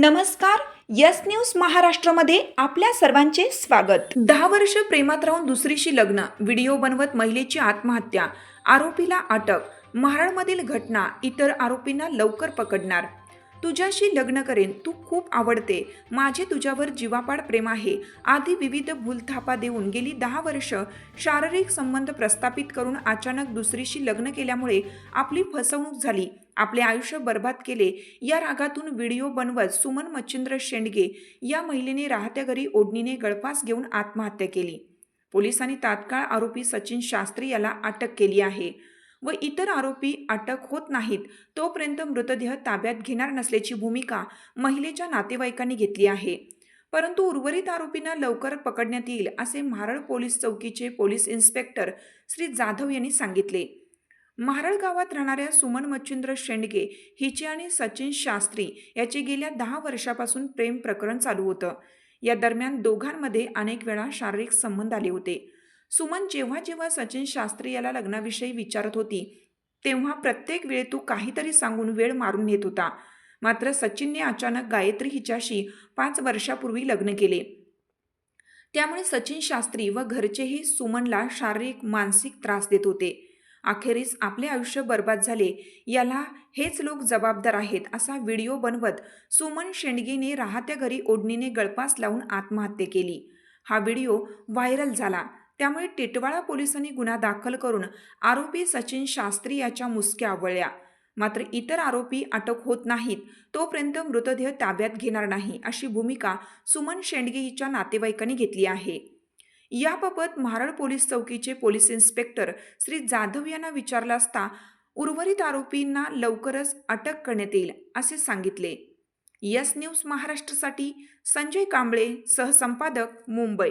नमस्कार yes news महाराष्ट्रामध्ये आपल्या सर्वांचे स्वागत. दहा वर्ष प्रेमात राहून दुसरीशी लग्न व्हिडिओ बनवत महिलेची आत्महत्या आरोपीला अटक महाराळमधील घटना इतर आरोपींना लवकर पकडणार. तुझ्याशी लग्न करेन. तू खूप आवडते. माझे तुझ्यावर जीवापाड प्रेम आहे. आधी विविध भूलथापा देऊन गेली दहा वर्ष. शारीरिक संबंध प्रस्थापित करून अचानक दुसरीशी लग्न केल्यामुळे आपली फसवणूक झाली. आपले आयुष्य बर्बाद केले. या रागातून व्हिडिओ बनवत सुमन मच्छिंद्र शेंडगे या महिलेने राहत्या घरी ओढणीने गळफास घेऊन आत्महत्या केली. पोलिसांनी तात्काळ आरोपी सचिन शास्त्री याला अटक केली आहे. व इतर आरोपी अटक होत नाहीत तोपर्यंत मृतदेह ताब्यात घेणार नसल्याची भूमिका महिलेच्या नातेवाईकांनी घेतली आहे. परंतु उर्वरित आरोपींना लवकर पकडण्यात येईल असे म्हारळ पोलीस चौकीचे पोलीस इन्स्पेक्टर श्री जाधव यांनी सांगितले. महाराळ गावात राहणाऱ्या सुमन मच्छिंद्र शेंडगे हिचे आणि सचिन शास्त्री याचे गेल्या दहा वर्षापासून प्रेम प्रकरण चालू होतं. या दरम्यान दोघांमध्ये अनेक वेळा शारीरिक संबंध आले होते. सुमन जेव्हा जेव्हा सचिन शास्त्री याला लग्नाविषयी विचारत होती तेव्हा प्रत्येक वेळी तू काहीतरी सांगून वेळ मारून नेत होता. मात्र सचिनने अचानक गायत्री हिच्याशी पाच वर्षापूर्वी लग्न केले. त्यामुळे सचिन शास्त्री व घरचेही सुमनला शारीरिक मानसिक त्रास देत होते. अखेरीस आपले आयुष्य बर्बाद झाले. याला हेच लोक जबाबदार आहेत असा व्हिडिओ बनवत सुमन शेंडगेने राहत्या घरी ओढणीने गळपास लावून आत्महत्या केली. हा व्हिडिओ व्हायरल झाला. त्यामुळे टिटवाळा पोलिसांनी गुन्हा दाखल करून आरोपी सचिन शास्त्री याच्या मुसक्या आवळल्या. मात्र इतर आरोपी अटक होत नाहीत तोपर्यंत मृतदेह ताब्यात घेणार नाही अशी भूमिका सुमन शेंडगे हिच्या नातेवाईकांनी घेतली आहे. याबाबत महाराळ पोलीस चौकीचे पोलीस इन्स्पेक्टर श्री जाधव यांना विचारला असता उर्वरित आरोपींना लवकरच अटक करण्यात येईल असे सांगितले. यस न्यूज महाराष्ट्रासाठी संजय कांबळे सहसंपादक मुंबई.